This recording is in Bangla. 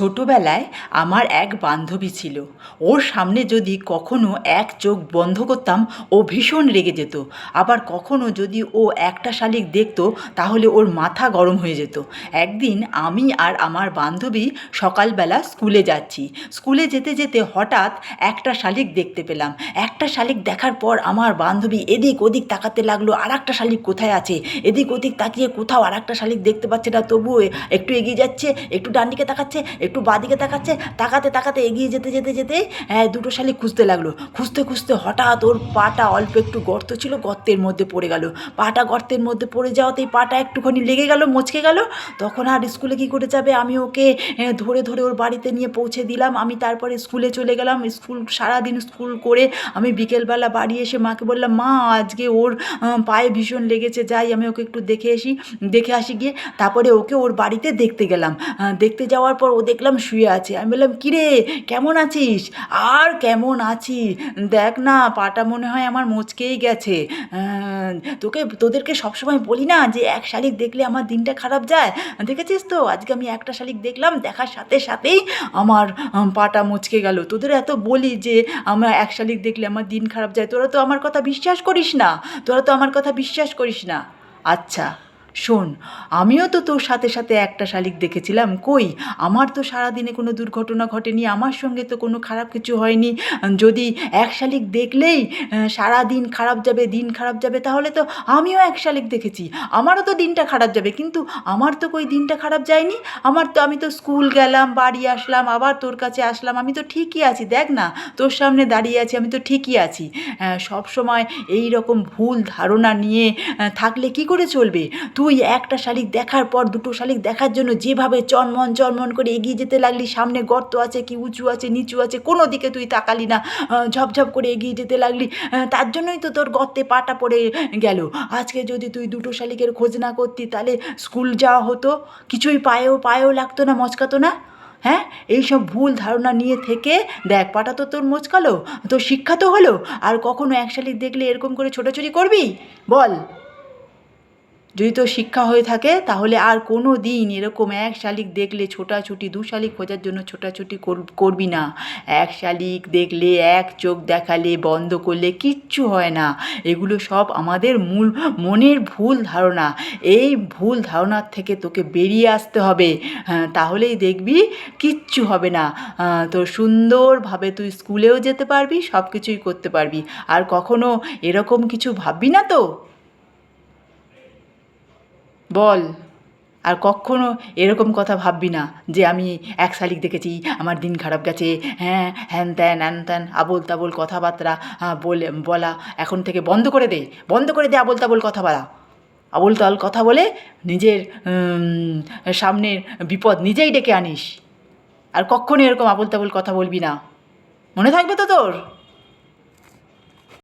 ছোটোবেলায় আমার এক বান্ধবী ছিল। ওর সামনে যদি কখনো এক চোখ বন্ধ করতাম, ও ভীষণ রেগে যেত। আবার কখনো যদি ও একটা শালিক দেখতো, তাহলে ওর মাথা গরম হয়ে যেত। একদিন আমি আর আমার বান্ধবী সকালবেলা স্কুলে যাচ্ছি। স্কুলে যেতে যেতে হঠাৎ একটা শালিক দেখতে পেলাম। একটা শালিক দেখার পর আমার বান্ধবী এদিক ওদিক তাকাতে লাগল আর একটা শালিক কোথায় আছে? এদিক ওদিক তাকিয়ে কোথাও আর একটা শালিক দেখতে পাচ্ছে না, তবুও একটু এগিয়ে যাচ্ছে, একটু ডান দিকে তাকাচ্ছে একটু বাদিকে তাকাচ্ছে, তাকাতে তাকাতে এগিয়ে যেতে যেতে যেতে হ্যাঁ দুটো শালিক খুঁজতে লাগল। খুঁজতে খুঁজতে হঠাৎ ওর পাটা অল্প একটু গর্ত ছিল, গর্তের মধ্যে পড়ে গেল। পাটা গর্তের মধ্যে পড়ে যাওয়াতেই পাটা একটুখানি লেগে গেল, মচকে গেল। তখন আর স্কুলে কী করে যাবে? আমি ওকে ধরে ধরে ওর বাড়িতে নিয়ে পৌঁছে দিলাম। আমি তারপরে স্কুলে চলে গেলাম। স্কুল, সারাদিন স্কুল করে আমি বিকেলবেলা বাড়ি এসে মাকে বললাম, মা, আজকে ওর পায়ে ভীষণ লেগেছে, যাই, আমি ওকে একটু দেখে আসি দেখে আসি গিয়ে। তারপরে ওকে ওর বাড়িতে দেখতে গেলাম। দেখতে যাওয়ার পর ও দেখলাম শুয়ে আছে। আমি বললাম, কিরে, কেমন আছিস? আর কেমন আছি? দেখ না, পাটা মনে হয় আমার মুচকেই গেছে। তোকে, তোদেরকে সবসময় বলি না যে এক শালিক দেখলে আমার দিনটা খারাপ যায়? দেখেছিস তো? আজকে আমি একটা শালিক দেখলাম, দেখার সাথে সাথেই আমার পাটা মুচকে গেল। তোদের এত বলি যে আমার এক শালিক দেখলে আমার দিন খারাপ যায়। তোরা তো আমার কথা বিশ্বাস করিস না। তোরা তো আমার কথা বিশ্বাস করিস না। আচ্ছা। শোন আমিও তো তোর সাথে সাথে একটা শালিক দেখেছিলাম। কই আমার তো সারাদিনে কোনো দুর্ঘটনা ঘটেনি আমার সঙ্গে তো কোনো খারাপ কিছু হয়নি। যদি এক শালিক দেখলেই আহ, সারাদিন খারাপ যাবে দিন খারাপ যাবে তাহলে তো আমিও এক শালিক দেখেছি। আমারও তো দিনটা খারাপ যাবে কিন্তু আমার তো কই দিনটা খারাপ যায়নি? আমার তো আমি তো স্কুল গেলাম বাড়ি আসলাম আবার তোর কাছে আসলাম আমি তো ঠিকই আছি দেখ না তোর সামনে দাঁড়িয়ে আছি আমি তো ঠিকই আছি। সব সময় এই রকম ভুল ধারণা নিয়ে থাকলে কি করে চলবে? তুই একটা শালিক দেখার পর দুটো শালিক দেখার জন্য যেভাবে চনমন চনমন করে এগিয়ে যেতে লাগলি, সামনে গর্ত আছে, কি উঁচু আছে, নিচু আছে, কোনো দিকে তুই তাকালি না ঝপঝপ করে এগিয়ে যেতে লাগলি তার জন্যই তো তোর গর্তে পাটা পড়ে গেল। আজকে যদি তুই দুটো শালিকের খোঁজ না করতি, তাহলে স্কুল যাওয়া হতো, কিছুই পায়েও পায়েও লাগতো না, মচকাতো না হ্যাঁ? এইসব ভুল ধারণা নিয়ে থেকে দেখ, পাটা তো তোর মোচকালো, তোর শিক্ষা তো হলো, আর কখনো এক শালিক দেখলে এরকম করে ছোটাছুটি করবি? বল। যদি তোর শিক্ষা হয়ে থাকে, তাহলে আর কোনো দিন এরকম এক শালিক দেখলে ছোটাছুটি, দু শালিক খোঁজার জন্য ছোটাছুটি কর- করবি না। এক শালিক দেখলে, এক চোখ দেখালে, বন্ধ করলে কিচ্ছু হয় না। এগুলো সব আমাদের মূল, মনের ভুল ধারণা। এই ভুল ধারণার থেকে তোকে বেরিয়ে আসতে হবে। হ্যাঁ তাহলেই দেখবি কিচ্ছু হবে না। তো সুন্দরভাবে তুই স্কুলেও যেতে পারবি সব কিছুই করতে পারবি। আর কখনো এরকম কিছু ভাববি না তো? বল। আর কখনো এরকম কথা ভাববি না যে আমি এক শালিক দেখেছি, আমার দিন খারাপ গেছে হ্যাঁ হ্যান ত্যান হ্যান ত্যান আবোল তাবোল কথাবার্তা বলে, বলা, এখন থেকে বন্ধ করে দে, বন্ধ করে দে আবোল তাবোল কথা বলা। আবোল তাল কথা বলে নিজের সামনের বিপদ নিজেই ডেকে আনিস। আর কখনো এরকম আবোল তাবোল কথা বলবি না। মনে থাকবে তো তোর?